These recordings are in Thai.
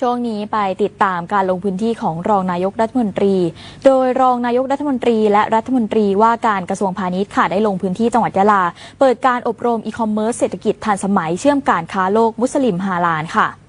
ช่วงนี้ไปติดตามการลงพื้นที่ของรองนายกรัฐมนตรี โดยรองนายกรัฐมนตรีและรัฐมนตรีว่าการกระทรวงพาณิชย์ค่ะได้ลงพื้นที่จังหวัดยะลา เปิดการอบรมอีคอมเมิร์ซเศรษฐกิจทันสมัยเชื่อมการค้าโลกมุสลิมฮาลานค่ะ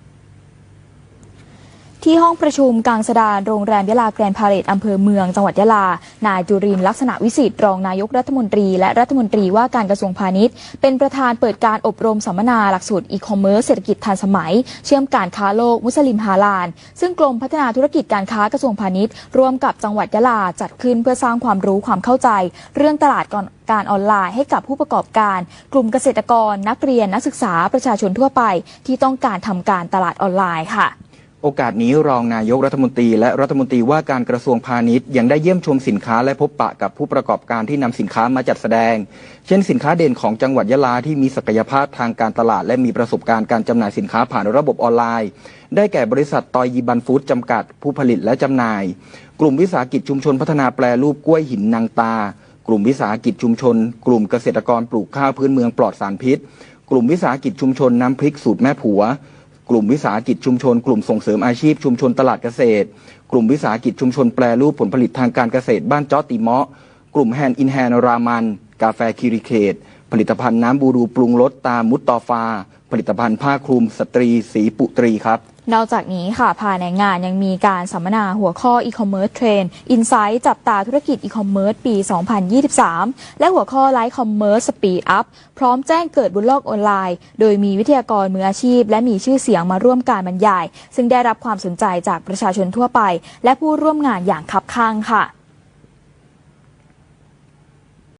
ที่ห้องประชุมกลางสดานโรงแรมยะลาแกรนพาเลตอำเภอเมืองจังหวัดยะลา นายจุรินลักษณะวิสิทธิ์รองนายกรัฐมนตรี และรัฐมนตรีว่าการกระทรวงพาณิชย์ เป็นประธานเปิดการอบรมสัมมนาหลักสูตรอีคอมเมิร์ซเศรษฐกิจทันสมัย เชื่อมการค้าโลกมุสลิมฮาลาลซึ่งกรมพัฒนาธุรกิจการค้ากระทรวงพาณิชย์ ร่วมกับจังหวัดยะลาจัดขึ้นเพื่อสร้างความรู้ความเข้าใจ เรื่องตลาดก่อนการออนไลน์ให้กับผู้ประกอบการ กลุ่มเกษตรกร นักเรียนนักศึกษาประชาชนทั่วไป ที่ต้องการทำการตลาดออนไลน์ค่ะ โอกาสนี้รองนายกรัฐมนตรีและรัฐมนตรีว่าการกระทรวงพาณิชย์ยังได้เยี่ยมชมสินค้าและพบปะกับผู้ประกอบการที่นำสินค้ามาจัดแสดง เช่นสินค้าเด่นของจังหวัดยะลาที่มีศักยภาพทางการตลาด และมีประสบการณ์การจำหน่ายสินค้าผ่านระบบออนไลน์ ได้แก่บริษัทตอยยีบันฟู้ดจำกัด ผู้ผลิตและจำหน่าย กลุ่มวิสาหกิจชุมชนพัฒนาแปรรูปกล้วยหินนางตา กลุ่มวิสาหกิจชุมชน กลุ่มเกษตรกรปลูกข้าวพื้นเมืองปลอดสารพิษ กลุ่มวิสาหกิจชุมชนน้ำพริกสูตรแม่ผัว กลุ่มวิสาหกิจชุมชน กลุ่มส่งเสริมอาชีพชุมชนตลาดเกษตร กลุ่มวิสาหกิจชุมชนแปรรูปผลผลิตทางการเกษตรบ้านจอติเมาะ กลุ่มแฮนด์อินแฮนรามัน กาแฟคิริเคตผลิตภัณฑ์น้ำบูรูปรุงรสตามมุตตอฟา ผลิตภัณฑ์ผ้าคลุมสตรี สีปุตรีครับ นอกจากนี้ค่ะภายในงานยังมีการสัมมนาหัวข้อ e-commerce trend insight จับตาธุรกิจ e-commerce ปี 2023 และหัวข้อ Light Commerce Speed Up พร้อมแจ้งเกิดบนโลกออนไลน์ โดยมีวิทยากรมืออาชีพ และมีชื่อเสียงมาร่วมการบรรยาย ซึ่งได้รับความสนใจจากประชาชนทั่วไป และผู้ร่วมงานอย่างคับข้างค่ะ